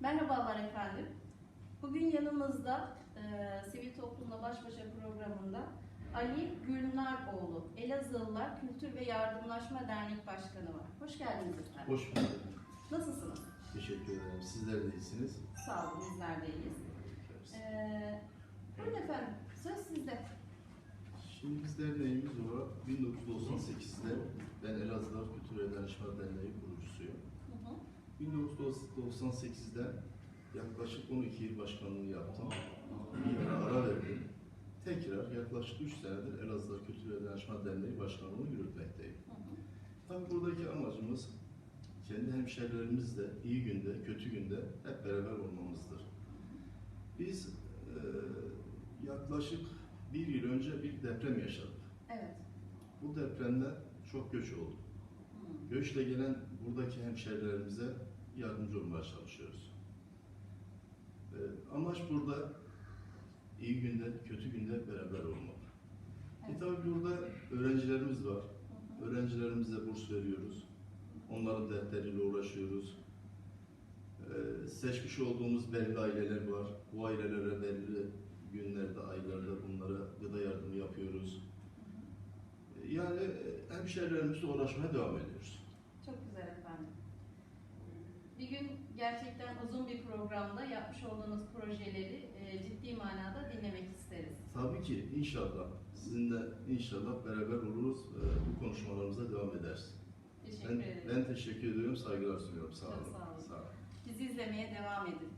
Merhabalar efendim. Bugün yanımızda e, Sivil Toplumla Baş Başa programında Ali Gülnaroğlu, Elazığlılar Kültür ve Yardımlaşma Dernek Başkanı var. Hoş geldiniz efendim. Hoş bulduk. Nasılsınız? Teşekkür ederim. Sizler de iyisiniz. Sağ olun, bizler de iyiyiz. E, buyurun efendim, söz sizde. Şimdi biz derneğimiz olarak 1998'de ben Elazığlar Kültür ve Danışma Derneği kurucusuyum. Hı hı. 1998'den yaklaşık 12 yıl başkanlığı yaptım. Bir ara ara verdim. Tekrar yaklaşık 3 senedir Elazığlar Kültür ve Danışma Derneği başkanlığını yürütmekteyim. Tabii buradaki amacımız kendi hemşehrilerimizle iyi günde, kötü günde hep beraber olmamızdır. Biz e, yaklaşık bir yıl önce bir deprem yaşadık. Evet. Bu depremde çok göç oldu. Göçle gelen buradaki hemşehrilerimize yardımcı olmaya çalışıyoruz. E, amaç burada iyi günde, kötü günde beraber olmak. E Evet. tabii burada öğrencilerimiz var. Hı hı. Öğrencilerimize burs veriyoruz. Onların dertleriyle uğraşıyoruz. Ee, seçmiş olduğumuz belli aileler var. Bu ailelere belli günlerde, aylarda Yani e, hemşehrilerimizle uğraşmaya devam ediyoruz. Çok güzel efendim. Bir gün gerçekten uzun bir programda yapmış olduğunuz projeleri e, ciddi manada dinlemek isteriz. Tabii ki inşallah sizinle inşallah beraber oluruz. Ee, bu konuşmalarımıza devam ederiz. Teşekkür Ben, ederim. ben teşekkür ediyorum, saygılar sunuyorum. Sağ Çok olun. sağ olun. Sağ olun. Bizi izlemeye devam edin.